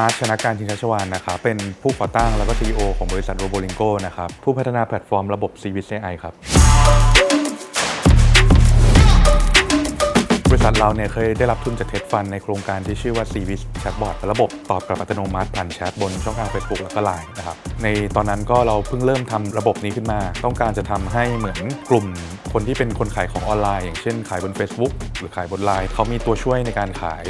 อาร์ตชนะการชิงชัชวานนะครับเป็นผู้ก่อตั้งแล้วก็ CEO ของบริษัท Robolingo นะครับผู้พัฒนาแพลตฟอร์มระบบ c v c AI ครับ บริษัทเราเนี่ยเคยได้รับทุนจากเท็ดฟันในโครงการที่ชื่อว่า c v i s Chatbot ระบบตอบกลับอัตโนมัติผ่านแชทบนช่องทาง Facebook แล้วก็ Line นะครับในตอนนั้นก็เราเพิ่งเริ่มทำระบบนี้ขึ้นมา ต้องการจะทำให้เหมือนกลุ่มคนที่เป็นคนขายของออนไลน์ อย่างเช่นขายบน Facebook หรือขายบน Line เขามีตัวช่วยในการขาย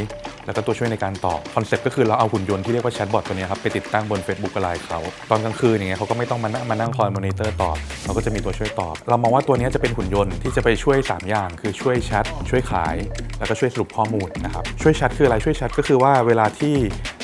แล้วก็ตัวช่วยในการตอบคอนเซ็ปต์ก็คือเราเอาหุ่นยนต์ที่เรียกว่าแชทบอทตัวนี้ครับไปติดตั้งบน Facebook ไลน์เขาตอนกลางคืนอย่างเงี้ยเขาก็ไม่ต้องมานั่งมานั่งคอยมอนิเตอร์ตอบเราก็จะมีตัวช่วยตอบ เรามองว่าตัวนี้จะเป็นหุ่นยนต์ที่จะไปช่วย 3 อย่าง คือช่วยแชทช่วยขาย แล้วก็ช่วยสรุปข้อมูลนะครับช่วยแชทคืออะไรช่วยแชทก็คือว่าเวลาที่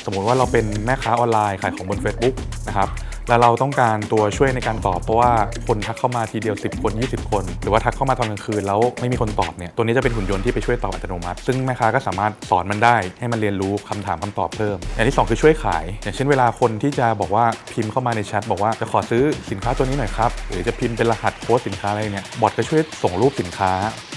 สมมติว่าเราเป็นแม่ค้าออนไลน์ขายของบน Facebook นะครับ แล้วเราต้องการตัวช่วยในการตอบเพราะว่าคนทักเข้ามาทีเดียว 10 คน 20 คน หรือว่าทักเข้ามาตอนกลางคืนแล้วไม่มีคนตอบเนี่ยตัวนี้จะเป็นหุ่นยนต์ที่ไปช่วยตอบอัตโนมัติ ซึ่งแม่ค้าก็สามารถสอนมันได้ ให้มันเรียนรู้คำถามคำตอบเพิ่มอย่างที่สองคือช่วยขาย อย่างเช่นเวลาคนที่จะบอกว่าพิมพ์เข้ามาในแชทบอกว่าจะขอซื้อสินค้าตัวนี้หน่อยครับหรือจะพิมพ์เป็นรหัสโค้ดสินค้าอะไรเนี่ยบอทก็ช่วยส่งรูปสินค้า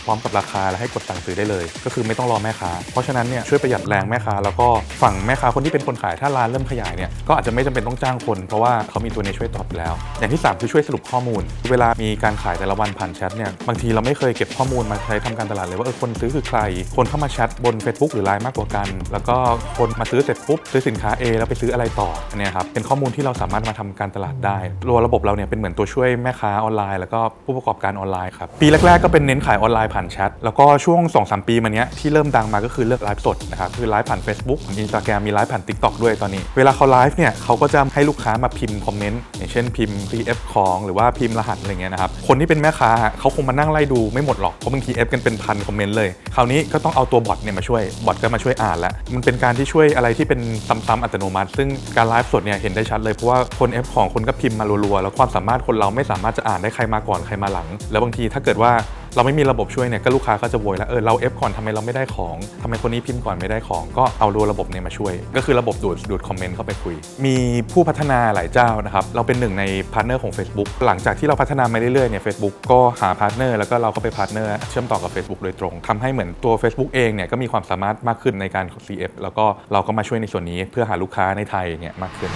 พร้อมกับราคาและให้กดสั่งซื้อได้เลย ก็คือไม่ต้องรอแม่ค้า เพราะฉะนั้นเนี่ยช่วยประหยัดแรงแม่ค้า แล้วก็ฝั่งแม่ค้าคนที่เป็นคนขายถ้าร้านเริ่มขยายเนี่ยก็อาจจะไม่จำเป็นต้องจ้างคน เพราะว่าเขามีตัวนี้ช่วยตอบแล้ว อย่างที่ 3 คือช่วยสรุปข้อมูล เวลามีการขายแต่ละวันผ่านแชทเนี่ยบางทีเราไม่เคยเก็บข้อมูลมาใช้ทำการตลาดเลยว่าเออคนซื้อคือใคร คนเข้ามาแชทบน Facebook หรือ Line มากกว่ากัน แล้วก็คนมาซื้อเสร็จปุ๊บซื้อสินค้า A แล้วไปซื้ออะไรต่ออันเนี้ยครับเป็นข้อมูลที่เราสามารถมาทำการตลาดได้ตัวระบบเราเนี่ยเป็นเหมือนตัวช่วยแม่ค้าออนไลน์ แล้วก็ผู้ประกอบการออนไลน์ครับปีแรกๆก็เป็นเน้นขายออนไลน์ผ่านแชทแล้วก็ช่วง 2-3 ปีมาเนี้ยที่เริ่มดังมาก็คือเลือกไลฟ์สดนะครับคือไลฟ์ผ่าน Facebook อินสตาแกรมมีไลฟ์ผ่าน TikTok ด้วยตอนนี้ เวลาเขาไลฟ์เนี่ยเขาก็จะให้ลูกค้ามาพิมพ์คอมเมนต์อย่างเช่นพิมพ์ CF ของหรือว่าพิมพ์รหัสอะไรเงี้ยนะครับคนที่เป็นแม่ค้าเขาคงมานั่งไล่ดูไม่หมดหรอกเพราะบางที F กันเป็นพันคอมเมนต์เลยคราวนี้ก็ต้องเอาตัวบอทเนี่ยมาช่วยบอทก็มาช่วยอ่านแล้วมันเป็นการที่ช่วยอะไรที่เป็นซ้ำๆอัตโนมัติ ซึ่งการไลฟ์สดเนี่ยเห็นได้ชัดเลยเพราะว่าคน F ของคนก็พิมพ์มารัวๆแล้วความสามารถคนเราไม่สามารถจะอ่านได้ใครมาก่อนใครมาหลัง แล้วบางทีถ้าเกิดว่า เราไม่มีระบบช่วยเนี่ยก็ลูกค้าก็จะโวยแล้วเออเรา F ก่อนทำไมเราไม่ได้ของทำไมคนนี้พิมพ์ก่อนไม่ได้ของ ก็เอาตัวระบบเนี่ยมาช่วย ก็คือระบบดูดดูดคอมเมนต์เข้าไปคุย มีผู้พัฒนาหลายเจ้านะครับเราเป็นหนึ่งในพาร์ทเนอร์ของ Facebook หลังจากที่เราพัฒนามาเรื่อยๆเนี่ยเฟซบุ๊กก็หาพาร์ทเนอร์แล้วก็เราก็ไปพาร์ทเนอร์เชื่อมต่อกับ Facebook โดยตรงทำให้เหมือนตัว Facebook เองเนี่ยก็มีความสามารถมากขึ้นในการ CF แล้วก็เราก็มาช่วยในส่วนนี้เพื่อหาลูกค้าในไทยเนี่ยมากขึ้น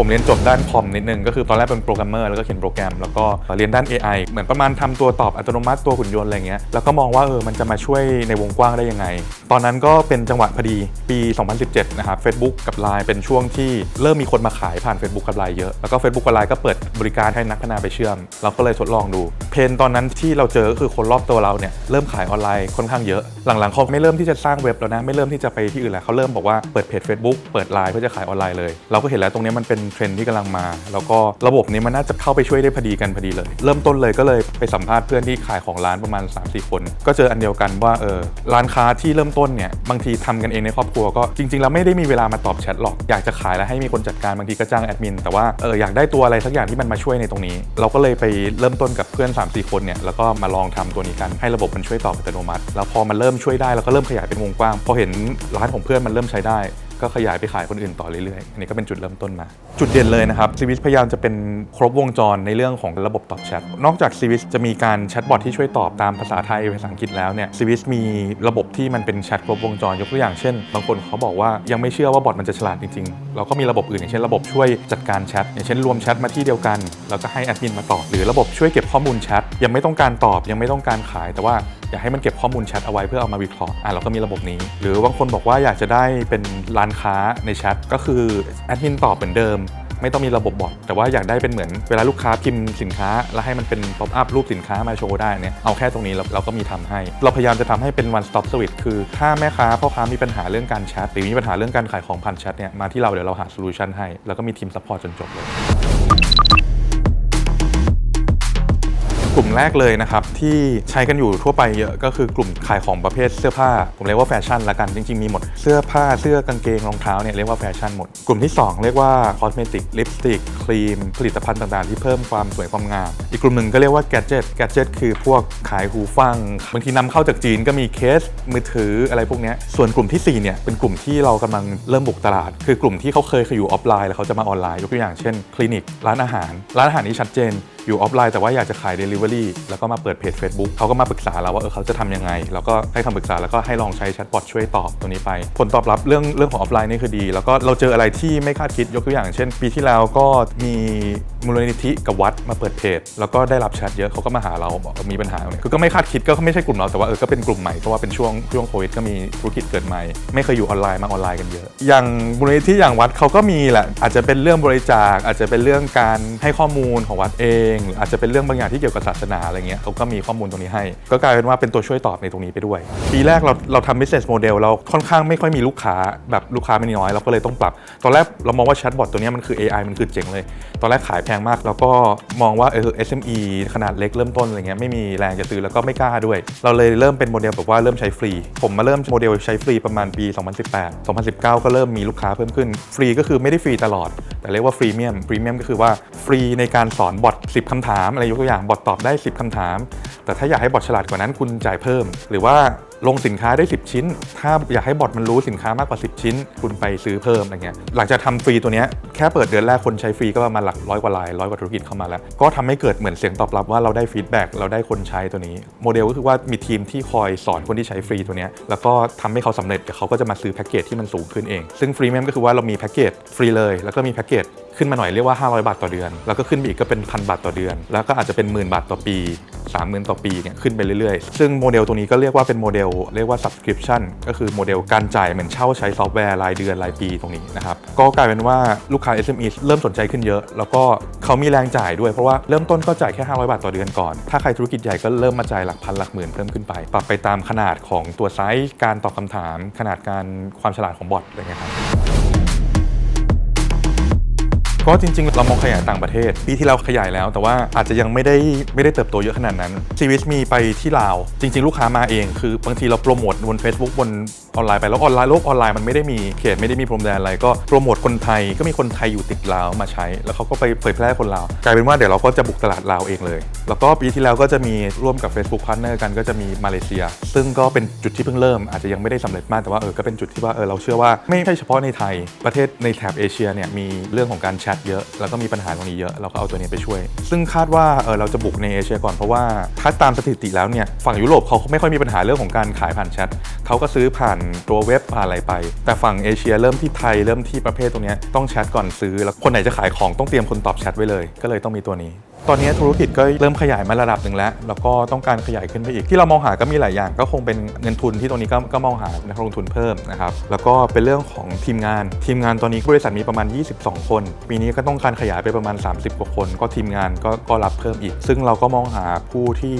ผมเรียนจบด้านคอมนิดนึงก็คือตอนแรกเป็นโปรแกรมเมอร์แล้วก็เขียนโปรแกรมแล้วก็เรียนด้าน AI เหมือนประมาณทำตัวตอบอัตโนมัติตัวหุ่นยนต์อะไรเงี้ยแล้วก็มองว่าเออมันจะมาช่วยในวงกว้างได้ยังไง ตอนนั้นก็เป็นจังหวะพอดีปี 2017 นะครับ Facebook กับ Line เป็นช่วงที่เริ่มมีคนมาขายผ่าน Facebook กับ Line เยอะ แล้วก็ Facebook กับ Line ก็เปิดบริการให้นักพัฒนาไปเชื่อม เราก็เลยทดลองดู เพนตอนนั้นที่เราเจอก็คือคนรอบตัวเราเนี่ยเริ่มขายออนไลน์ค่อนข้างเยอะ หลังๆเขาไม่เริ่มที่จะสร้างเว็บแล้วนะไม่เริ่มที่จะไปที่อื่นแล้วเขาเริ่มบอกว่าเปิดเพจ Facebook เปิด Line เพื่อจะขายออนไลน์เลย เราก็เห็นแล้วตรงนี้มันเป็นเทรนด์ที่กำลังมา แล้วก็ระบบนี้มันน่าจะเข้าไปช่วยได้พอดีกันพอดีเลย เริ่มต้นเลยก็เลยไปสัมภาษณ์เพื่อนที่ขายของร้านประมาณ 3-4 คน ก็เจออันเดียวกันว่าเออร้านค้าที่เริ่มต้นเนี่ยบางทีทำกันเองในครอบครัวก็จริงๆแล้วไม่ได้มีเวลามาตอบแชทหรอกอยากจะขายแล้วให้มีคนจัดการบางทีก็จ้างแอดมินแต่ว่าเอออยากได้ตัวอะไรสักอย่างที่มันมาช่วยในตรงนี้ เราก็เลยไปเริ่มต้นกับเพื่อน 3-4 คนเนี่ยแล้วก็มาลองทำตัวนี้กันให้ระบบมันช่วยตอบอัตโนมัติ แล้วพอมันเริ่มช่วยได้เราก็เริ่มขยายเป็นวงกว้างพอเห็นร้านของเพื่อนมันเริ่มใช้ได้ ก็ขยายไปขายคนอื่นต่อเรื่อยๆ อันนี้ก็เป็นจุดเริ่มต้นมา จุดเด่นเลยนะครับซีวิสพยายามจะเป็นครบวงจรในเรื่องของระบบตอบแชท นอกจากซีวิสจะมีการแชทบอทที่ช่วยตอบตามภาษาไทยภาษาอังกฤษแล้วเนี่ยซีวิสมีระบบที่มันเป็นแชทครบวงจรยกตัวอย่างเช่น บางคนเขาบอกว่ายังไม่เชื่อว่าบอทมันจะฉลาดจริงๆ เราก็มีระบบอื่นอย่างเช่นระบบช่วยจัดการแชทอย่างเช่นรวมแชทมาที่เดียวกัน แล้วก็ให้แอดมินมาตอบหรือระบบช่วยเก็บข้อมูลแชทยังไม่ต้องการตอบยังไม่ต้องการขายแต่ว่าอยากให้มันเก็บข้อมูลแชทเอาไว้เพื่อเอามาวิเคราะห์อะเราก็มีระบบนี้ หรือบางคนบอกว่าอยากจะได้เป็นร้านค้าในแชทก็คือแอดมินตอบเหมือนเดิมไม่ต้องมีระบบบอทแต่ว่าอยากได้เป็นเหมือนเวลาลูกค้าพิมพ์สินค้า แล้วให้มันเป็นป๊อปอัพรูปสินค้ามาโชว์ได้เนี่ยเอาแค่ตรงนี้เราเราก็มีทำให้ เราพยายามจะทำให้เป็น one stop service คือ ถ้าแม่ค้าพ่อค้ามีปัญหาเรื่องการแชทหรือมีปัญหาเรื่องการขายของผ่านแชทเนี่ยมาที่เราเดี๋ยวเราหาโซลูชันให้ แล้วก็มีทีมซัพพอร์ตจนจบเลย กลุ่มแรกเลยนะครับ ที่ใช้กันอยู่ทั่วไปเยอะก็คือกลุ่มขายของประเภทเสื้อผ้า ผมเรียกว่าแฟชั่นละกันจริงๆมีหมดเสื้อผ้าเสื้อกางเกงรองเท้าเนี่ยเรียกว่าแฟชั่นหมด กลุ่มที่ 2 เรียกว่าคอสเมติกลิปสติกครีม ผลิตภัณฑ์ต่างๆ ที่เพิ่มความสวยความงาม อีกกลุ่มหนึ่งก็เรียกว่าแกจิตแกจิตคือพวกขายหูฟังบางทีนำเข้าจากจีนก็มีเคสมือถืออะไรพวกนี้ส่วนกลุ่มทีสี่4เนี่ยเป็นกลุ่มที่เรากำลังเริ่มบุกตลาด คือกลุ่มที่เขาเคยเคยอยู่ออฟไลน์แล้วเขาจะมาออนไลน์ยกตัวอย่างเช่นคลินิกร้านอาหาร ร้านอาหารนี่ชัดเจน อยู่ออฟไลน์แต่ว่าอยากจะขาย Delivery แล้วก็มาเปิดเพจ Facebook เขาก็มาปรึกษาเราว่าเออเขาจะทำยังไง แล้วก็ให้คำปรึกษาแล้วก็ให้ลองใช้แชทบอทช่วยตอบตรงนี้ไป ผลตอบรับเรื่องเรื่องของออฟไลน์นี่คือดี แล้วก็เราเจออะไรที่ไม่คาดคิดยกตัวอย่าง เช่น ปีที่แล้วก็มีมูลนิธิกับวัดมาเปิดเพจ แล้วก็ได้รับแชทเยอะเขาก็มาหาเราบอกมีปัญหาตรงนี้คือก็ไม่คาดคิดก็ไม่ใช่กลุ่มเราแต่ว่าเออก็เป็นกลุ่มใหม่เพราะว่าเป็นช่วงช่วงโควิดก็มีธุรกิจเกิดใหม่ ไม่เคยอยู่ออนไลน์มาออนไลน์กันเยอะ อย่างมูลนิธิอย่างวัดเขาก็มีแหละอาจจะเป็นเรื่องบริจาคอาจจะเป็นเรื่องการให้ข้อมูลของวัดเองหรืออาจจะเป็นเรื่องบางอย่างที่เกี่ยวกับศาสนาอะไรเงี้ยเขาก็มีข้อมูลตรงนี้ให้ ก็กลายเป็นว่าเป็นตัวช่วยตอบในตรงนี้ไปด้วย ปีแรกเราเราทำ business model เราค่อนข้างไม่ค่อยมีลูกค้าแบบลูกค้าไม่น้อยเราก็เลยต้องปรับ ตอนแรกเรามองว่าแชทบอทตัวนี้มันคือ AI มันคือเจ๋งเลย ตอนแรกขายแพงมากแล้วก็มองว่าเออ SME ขนาดเล็กเริ่มต้นอะไรเงี้ยไม่มีแรงจะซื้อแล้วก็ไม่กล้าด้วย เราเลยเริ่มเป็นโมเดลแบบว่าเริ่มใช้ฟรี ผมมาเริ่มโมเดลใช้ฟรีประมาณปี 2018 2019 ก็เริ่มมีลูกค้าเพิ่มขึ้นฟรีก็คือไม่ได้ฟรีตลอด แต่เรียกว่าฟรีเมียมฟรีเมียมก็คือว่าฟรีในการสอนบอท10คำถาม อะไรยกตัวอย่างบอทตอบได้ 10คำถาม แต่ถ้าอยากให้บอทฉลาดกว่านั้นคุณจ่ายเพิ่ม หรือว่าลงสินค้าได้ 10 ชิ้น ถ้าอยากให้บอทมันรู้สินค้ามากกว่า 10 ชิ้น คุณไปซื้อเพิ่มอะไรเงี้ย หลังจากทำฟรีตัวเนี้ยแค่เปิดเดือนแรกคนใช้ฟรีก็ประมาณหลักร้อยกว่าลายร้อยกว่าธุรกิจเข้ามาแล้ว ก็ทำให้เกิดเหมือนเสียงตอบรับว่าเราได้ฟีดแบ็กเราได้คนใช้ตัวนี้ โมเดลก็คือว่ามีทีมที่คอยสอนคนที่ใช้ฟรีตัวเนี้ยแล้วก็ทำให้เขาสำเร็จเดี๋ยวเขาก็จะมาซื้อแพ็กเกจที่มันสูงขึ้นเอง ซึ่งฟรีเมมก็คือว่าเรามีแพ็กเกจฟรีเลย แล้วก็มีแพ็กเกจ ขึ้นมาหน่อยเรียกว่า 500 บาทต่อเดือน แล้วก็ขึ้นไปอีกก็เป็นพันบาทต่อเดือน แล้วก็อาจจะเป็นหมื่นบาทต่อปี 30,000 ต่อปีเนี่ยขึ้นไปเรื่อยๆ ซึ่งโมเดลตัวนี้ก็เรียกว่าเป็นโมเดลเรียกว่า subscription ก็คือโมเดลการจ่ายเหมือนเช่าใช้ซอฟต์แวร์รายเดือนรายปีตรงนี้นะครับก็กลายเป็นว่าลูกค้า SME เริ่มสนใจขึ้นเยอะ แล้วก็เขามีแรงจ่ายด้วยเพราะว่าเริ่มต้นก็จ่ายแค่ 500 บาทต่อเดือนก่อน ถ้าใครธุรกิจใหญ่ก็เริ่มมาจ่ายหลักพันหลักหมื่นเพิ่มขึ้นไป ปรับไปตามขนาดของตัวไซส์การตอบคำถาม ขนาดการความฉลาดของบอทอะไรเงี้ยครับ ก็จริง ๆ เรามองขยายต่างประเทศ ปีที่เราขยายแล้ว แต่ว่าอาจจะยังไม่ได้ไม่ได้เติบโตเยอะขนาดนั้นชีวิสมีไปที่ลาว จริง ๆ ลูกค้ามาเอง คือบางทีเราโปรโมทบน Facebook บน ออนไลน์ไปแล้วออนไลน์โลกออนไลน์มันไม่ได้มีเขตไม่ได้มีพรมแดนอะไรก็โปรโมทคนไทยก็มีคนไทยอยู่ติดลาวมาใช้ แล้วเขาก็ไปเผยแพร่คนลาวกลายเป็นว่าเดี๋ยวเราก็จะบุกตลาดลาวเองเลย แล้วก็ปีที่แล้วก็จะมีร่วมกับ Facebook Partner กันก็จะมีมาเลเซีย ซึ่งก็เป็นจุดที่เพิ่งเริ่มอาจจะยังไม่ได้สำเร็จมากแต่ว่าเออก็เป็นจุดที่ว่าเออเราเชื่อว่าไม่ใช่เฉพาะในไทยประเทศในแถบเอเชียเนี่ยมีเรื่องของการแชทเยอะ แล้วก็มีปัญหาตรงนี้เยอะเราก็เอาตัวนี้ไปช่วย ซึ่งคาดว่าเออเราจะบุกในเอเชียก่อนเพราะว่าถ้าตามสถิติแล้วเนี่ยฝั่งยุโรปเขาไม่ค่อยมีปัญหาเรื่องของการขายผ่านแชทเขาก็ซื้อผ่านตัวเว็บผ่าอะไรไป แต่ฝั่งเอเชียเริ่มที่ไทยเริ่มที่ประเภทตรงนี้ต้องแชทก่อนซื้อแล้วคนไหนจะขายของต้องเตรียมคนตอบแชทไว้เลย ก็เลยต้องมีตัวนี้ ตอนนี้ธุรกิจก็เริ่มขยายมาระดับหนึ่งแล้ว แล้วก็ต้องการขยายขึ้นไปอีก ที่เรามองหาก็มีหลายอย่าง ก็คงเป็นเงินทุนที่ตรงนี้ก็ก็มองหานักลงทุนเพิ่มนะครับ แล้วก็เป็นเรื่องของทีมงาน ทีมงานตอนนี้บริษัทมีประมาณ 22 คน ปีนี้ก็ต้องการขยายไปประมาณ 30 กว่าคน ก็ทีมงานก็ก็รับเพิ่มอีก ซึ่งเราก็มองหาผู้ที่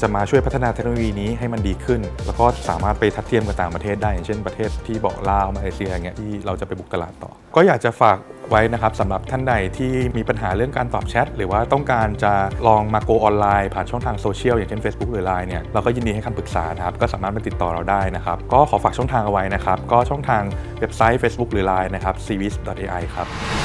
จะมาช่วยพัฒนาเทคโนโลยีนี้ให้มันดีขึ้น แล้วก็สามารถไปทัดเทียมกับต่างประเทศได้อย่างเช่นประเทศที่บอกลาวมาเลเซียอย่างเงี้ยที่เราจะไปบุกตลาดต่อ ก็อยากจะฝากไว้นะครับสำหรับท่านใดที่มีปัญหาเรื่องการตอบแชทหรือว่าต้องการจะลองมาโกออนไลน์ผ่านช่องทางโซเชียลอย่างเช่น Facebook หรือ Line เนี่ยเราก็ยินดีให้คำปรึกษานะครับก็สามารถมาติดต่อเราได้นะครับ ก็ขอฝากช่องทางเอาไว้นะครับ ก็ช่องทางเว็บไซต์ Facebook หรือ Line นะครับ c v i s ai ครับ